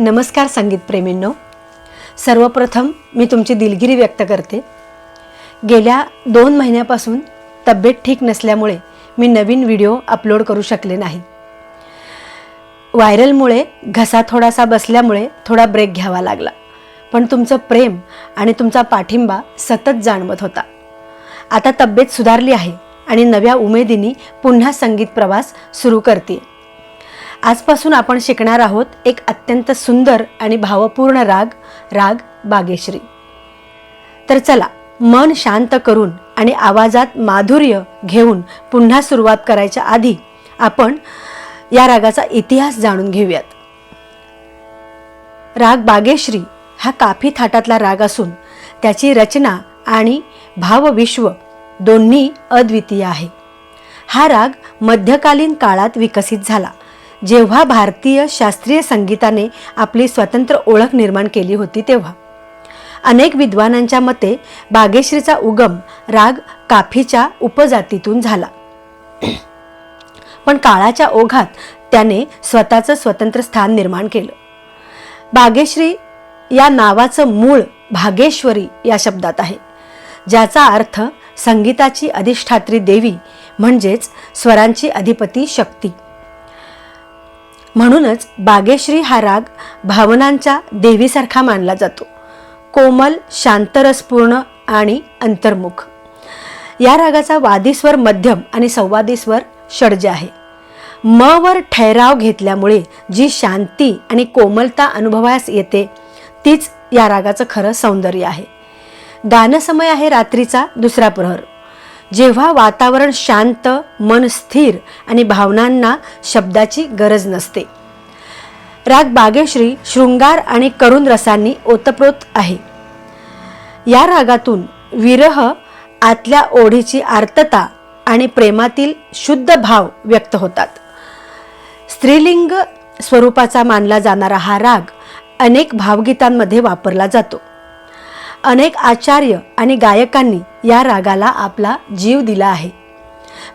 नमस्कार संगीतप्रेमींनो सर्वप्रथम मी तुमची दिलगिरी व्यक्त करते. गेल्या दोन महिन्यापासून तब्येत ठीक नसल्यामुळे मी नवीन व्हिडिओ अपलोड करू शकले नाही. व्हायरलमुळे घसा थोडासा बसल्यामुळे थोडा ब्रेक घ्यावा लागला. पण तुमचं प्रेम आणि तुमचा पाठिंबा सतत जाणवत होता. आता तब्येत सुधारली आहे आणि नव्या उमेदीने पुन्हा संगीत प्रवास सुरू करते आजपासून आपण शिकणार आहोत एक अत्यंत सुंदर आणि भावपूर्ण राग राग बागेश्री. तर चला मन शांत करून आणि आवाजात माधुर्य घेऊन पुन्हा सुरुवात करायच्या आधी आपण या रागाचा इतिहास जाणून घेऊयात. राग बागेश्री हा काफी थाटातला राग असून त्याची रचना आणि भावविश्व दोन्ही अद्वितीय आहे. हा राग मध्यकालीन काळात विकसित झाला. जेव्हा भारतीय शास्त्रीय संगीताने आपली स्वतंत्र ओळख निर्माण केली होती तेव्हा. अनेक विद्वानांच्या मते बागेश्रीचा उगम राग काफीच्या उपजातीतून झाला. पण काळाच्या ओघात त्याने स्वतःचं स्वतंत्र स्थान निर्माण केलं. बागेश्री या नावाचं मूळ भागेश्वरी या शब्दात आहे ज्याचा अर्थ संगीताची अधिष्ठात्री देवी म्हणजेच स्वरांची अधिपती शक्ती. म्हणूनच बागेश्री हा राग भावनांच्या देवीसारखा मानला जातो. कोमल शांतरसपूर्ण आणि अंतर्मुख. या रागाचा वादीस्वर मध्यम आणि संवादीस्वर षडज आहे. म वर ठैराव घेतल्यामुळे जी शांती आणि कोमलता अनुभवास येते तीच या रागाचं खरं सौंदर्य आहे. गानसमय आहे रात्रीचा दुसरा प्रहर. जेव्हा वातावरण शांत मन स्थिर आणि भावनांना शब्दाची गरज नसते. राग बागेश्री शृंगार आणि करुण रसांनी ओतप्रोत आहे. या रागातून विरह आतल्या ओढीची आर्तता आणि प्रेमातील शुद्ध भाव व्यक्त होतात. स्त्रीलिंग स्वरूपाचा मानला जाणारा हा राग अनेक भावगीतांमध्ये वापरला जातो. अनेक आचार्य आणि गायकांनी या रागाला आपला जीव दिला आहे.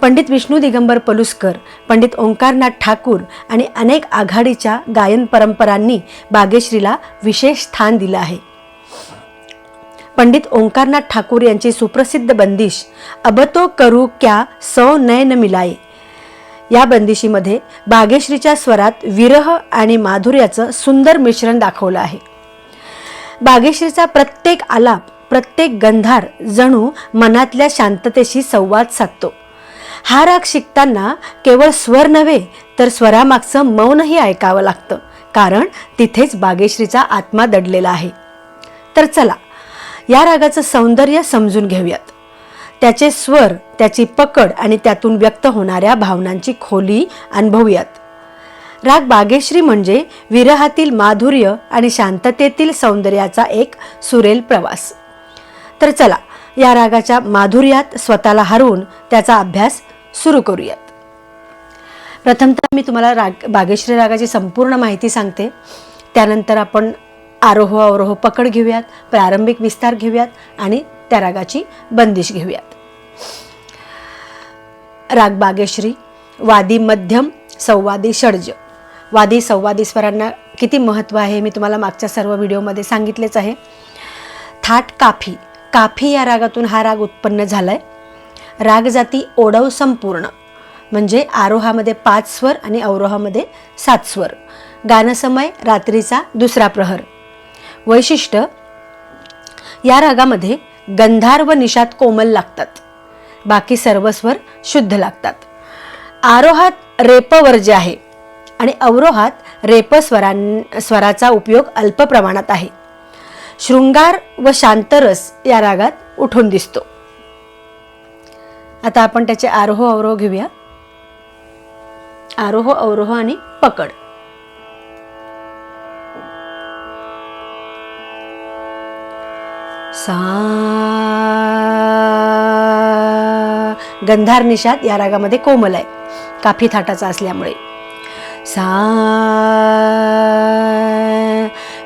पंडित विष्णू दिगंबर पलुस्कर पंडित ओंकारनाथ ठाकूर आणि अनेक आघाडीच्या गायन परंपरांनी बागेश्रीला विशेष स्थान दिलं आहे. पंडित ओंकारनाथ ठाकूर यांची सुप्रसिद्ध बंदिश अबतो करू क्या सौ नयन मिलाये. या बंदिशीमध्ये बागेश्रीच्या स्वरात विरह आणि माधुर्याचं सुंदर मिश्रण दाखवलं आहे. बागेश्रीचा प्रत्येक आलाप प्रत्येक गंधार जणू मनातल्या शांततेशी संवाद साधतो. हा राग शिकताना केवळ स्वर नव्हे तर स्वरामागचं मौनही ऐकावं लागतं. कारण तिथेच बागेश्रीचा आत्मा दडलेला आहे. तर चला या रागाचं सौंदर्य समजून घेऊयात. त्याचे स्वर त्याची पकड आणि त्यातून व्यक्त होणाऱ्या भावनांची खोली अनुभवूयात. राग बागेश्री म्हणजे विरहातील माधुर्य आणि शांततेतील सौंदर्याचा एक सुरेल प्रवास. तर चला या रागाच्या माधुर्यात स्वतःला हरवून त्याचा अभ्यास सुरू करूयात. प्रथमतः मी तुम्हाला राग बागेश्री रागाची संपूर्ण माहिती सांगते. त्यानंतर आपण आरोह अवरोह पकड घेऊयात प्रारंभिक विस्तार घेऊयात आणि त्या रागाची बंदिश घेऊयात. राग बागेश्री वादी मध्यम संवादी षडज. वादी संवादी स्वरांना किती महत्त्व आहे मी तुम्हाला मागच्या सर्व व्हिडिओमध्ये सांगितलेच आहे. थाट काफी. काफी या रागातून हा राग उत्पन्न झाला आहे राग जाती ओढव संपूर्ण. म्हणजे आरोहामध्ये पाच स्वर आणि अवरोहामध्ये सात स्वर. गानसमय रात्रीचा दुसरा प्रहर. वैशिष्ट्य या रागामध्ये गंधार व निषाद कोमल लागतात. बाकी सर्व स्वर शुद्ध लागतात. आरोहात रेपवर जे आहे आणि अवरोहात रेपस्वरां स्वराचा उपयोग अल्प प्रमाणात आहे. शृंगार व शांतरस या रागात उठून दिसतो. आता आपण त्याचे आरोह अवरोह घेऊया. आरोह अवरोह आणि पकड. सा गंधार निषाद या रागामध्ये कोमल आहे. काफी थाटाचा असल्यामुळे. सा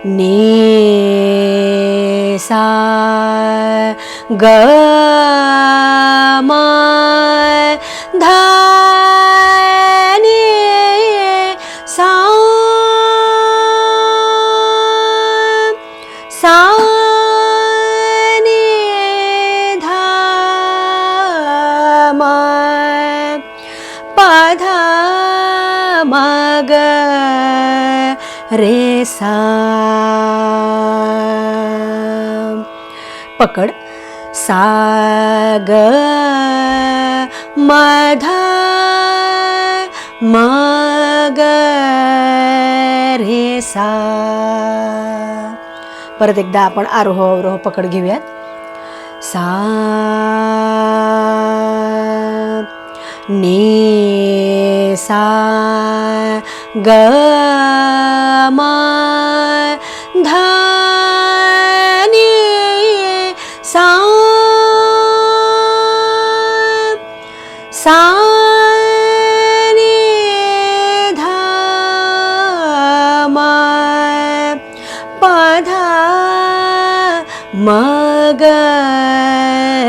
ने सा ग म धा मग रे सा. पकड. सा ग मधा मग रे सा. परत एकदा आपण आरोह अवरोह पकड घेऊयात. सा ने सा. ग म सा सा नि ध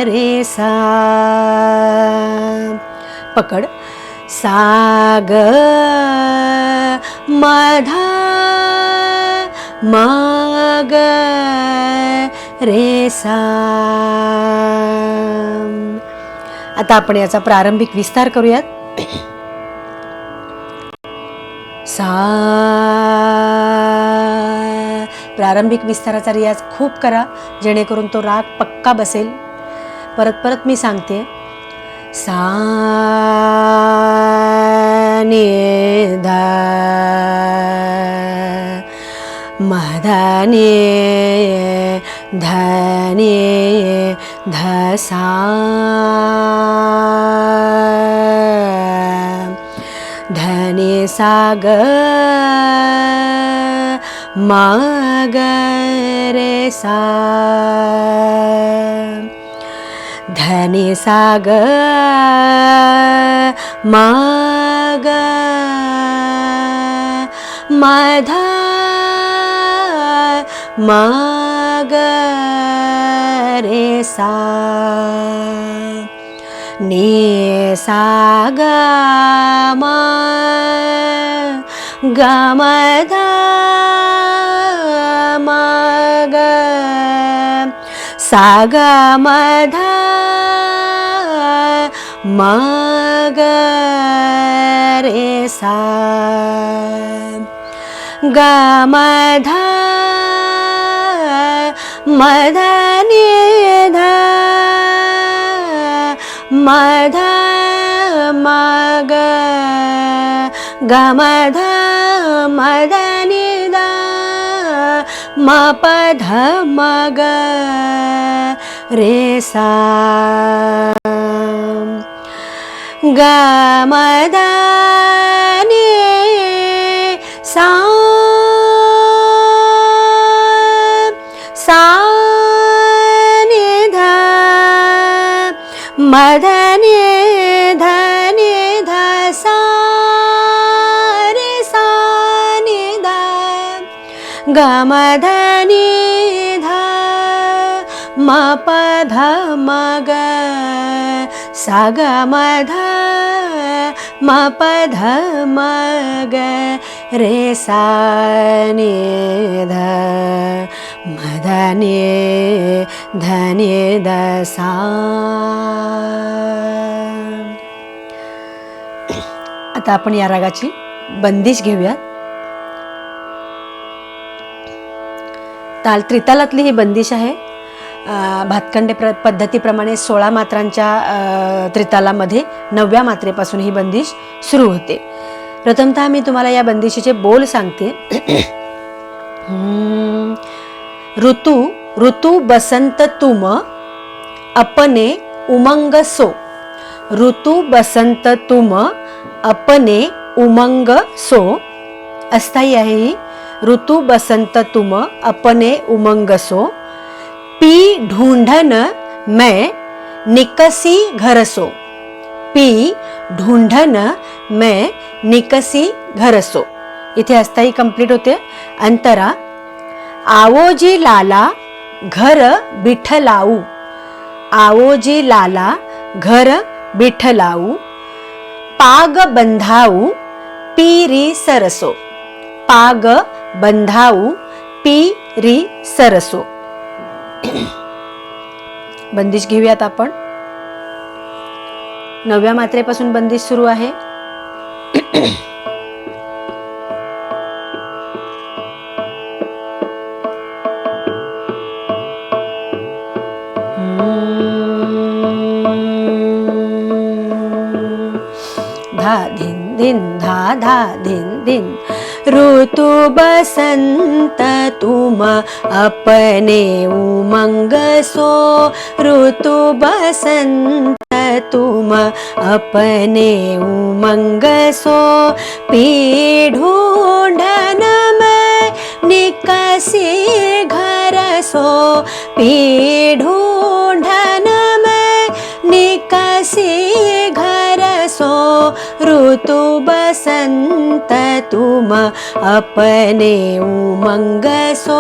रे सा। पकड सा मधा मग रे सा. आता आपण याचा प्रारंभिक विस्तार करूयात. सा. प्रारंभिक विस्ताराचा रियाज खूप करा जेणेकरून तो राग पक्का बसेल. परत परत मी सांगते. सा. ध मधने धने ध धने सा ग मग रे सा. धने सा ग मध मग रे सा। ने सा ग गमध मग। सा ग मध मा रे सा ग म ध म ध नि ध म ध म ग ग म ध म ध नि ध म प ध म ग रे सा ग मधनि साधन्य धन्य धे सनि ध निध धनि ध मपध मग सगमध प ध म प ध म ग रे सा नि ध म ध नि ध नि सा। आता आपण या रागाची बंदिश घेऊयात. ताल त्रितालातली ही बंदिश आहे. भातखंडे प्र पद्धतीप्रमाणे सोळा मात्रांच्या त्रितालामध्ये नवव्या मात्रेपासून ही बंदिश सुरू होते. प्रथमतः मी तुम्हाला या बंदिशीचे बोल सांगते. ऋतू ऋतू बसंत तुम अपने उमंग सो. ऋतू बसंत तुम अपने उमंग सो. अस्थायी आहे ही. ऋतू बसंत तुम अपने उमंग सो. पी ढूंढन मैं निकसी घरसो। पी ढूंढन मैं निकसी घरसो। इथे अस्थायी कंप्लीट होते. अंतरा आवोजी लाला घर बिठलाऊ। आवोजी लाला घर बिठलाऊ। पाग बंधाऊ पीरी सरसो। पाग बंधाऊ पीरी सरसो। बंदिश घेऊयात आपण नवव्या मात्रेपासून बंदिश सुरू आहे धा धिन धिन धा धा धिन धिन ऋतु बसंत तुम अपने उमंग सो ऋतु बसंत तुम अपने उमंग सो पी ढूंढन में निकसी घर सो पी ऋतु बसंत तुम अपने उमंग सो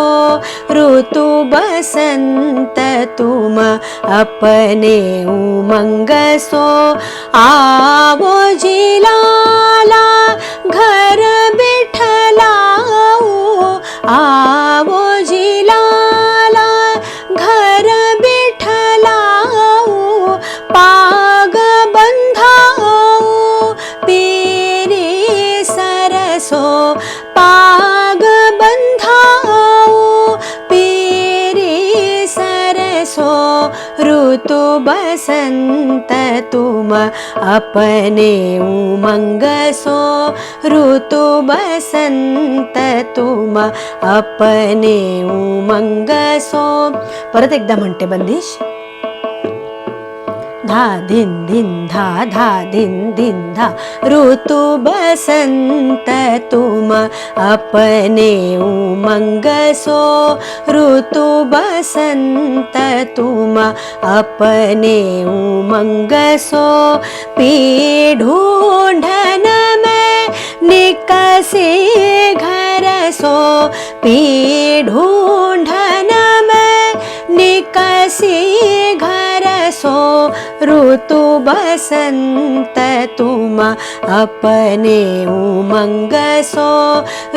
ऋतु अपने उमंग सो आवो जिलाला घर बसंत तुम अपने उमंग सो ऋतु बसंत तुम अपने उमंग सो परत एकदा म्हणते बंदिश धा धिन धिन धा धिन धा ऋतु बसंत तुम अपने उमंग सो ऋतु बसंत तुम अपने उमंग सो पी ढूंढन में निकसे घर सो। पी ढूंढन में निकसी ऋतु बसंत तुम अपने उमंग सो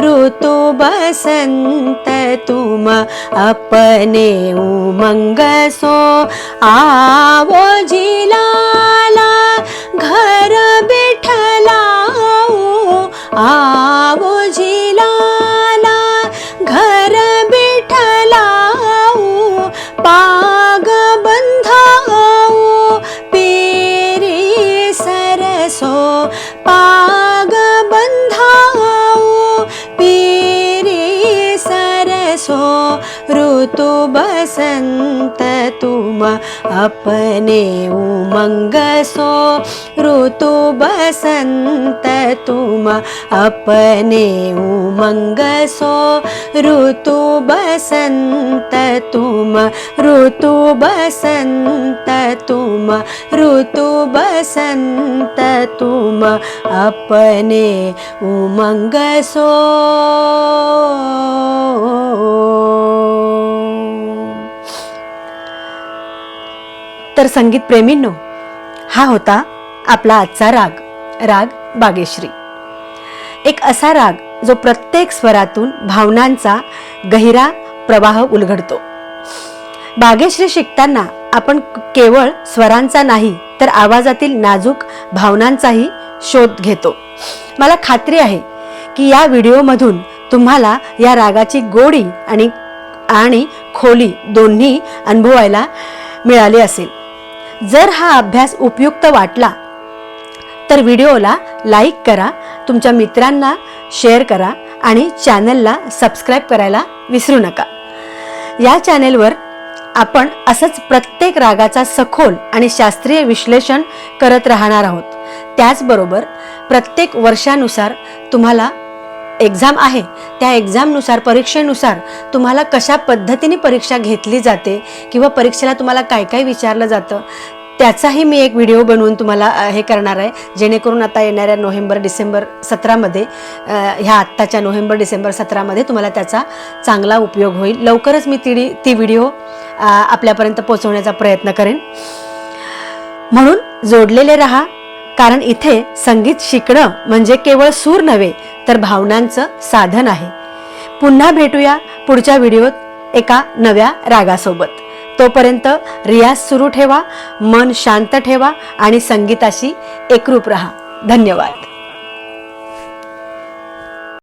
ऋतु बसंत तुम अपने उमंग सो आवो बिठलाऊ अपने उमङ्गसो ऋतु बसन्त तु मपने उमङ्ग बसन्त तुम ऋतु बसन्त तुम ऋतु बसन्त तुम अपने उमङ्ग तर संगीत प्रेमींनो हा होता आपला आजचा राग राग बागेश्री. एक असा राग जो प्रत्येक स्वरातून भावनांचा गहिरा प्रवाह उलगडतो. बागेश्री शिकताना आपण केवळ स्वरांचा नाही तर आवाजातील नाजूक भावनांचाही शोध घेतो. मला खात्री आहे की या व्हिडिओमधून तुम्हाला या रागाची गोडी आणि आणि खोली दोन्ही अनुभवायला मिळाली असेल. जर हा अभ्यास उपयुक्त वाटला तर व्हिडिओला लाईक करा तुमच्या मित्रांना शेअर करा आणि चॅनलला सबस्क्राईब करायला विसरू नका. या चॅनेलवर आपण असंच प्रत्येक रागाचा सखोल आणि शास्त्रीय विश्लेषण करत राहणार आहोत. त्याचबरोबर प्रत्येक वर्षानुसार तुम्हाला एक्झाम आहे. त्या एक्झामनुसार परीक्षेनुसार तुम्हाला कशा पद्धतीने परीक्षा घेतली जाते किंवा परीक्षेला तुम्हाला काय काय विचारलं जातं त्याचाही मी एक व्हिडिओ बनवून तुम्हाला हे करणार आहे. जेणेकरून आता येणाऱ्या नोव्हेंबर डिसेंबर सतरामध्ये ह्या आत्ताच्या नोव्हेंबर डिसेंबर सतरामध्ये तुम्हाला त्याचा चांगला उपयोग होईल. लवकरच मी ती ती व्हिडिओ आपल्यापर्यंत पोचवण्याचा प्रयत्न करेन. म्हणून जोडलेले रहा. कारण इथे संगीत शिकणं म्हणजे केवळ सूर नव्हे तर भावनांचं साधन आहे. पुन्हा भेटूया पुढच्या व्हिडिओत एका नव्या रागासोबत. तोपर्यंत रियाज सुरू ठेवा मन शांत ठेवा आणि संगीताशी एकरूप रहा. धन्यवाद.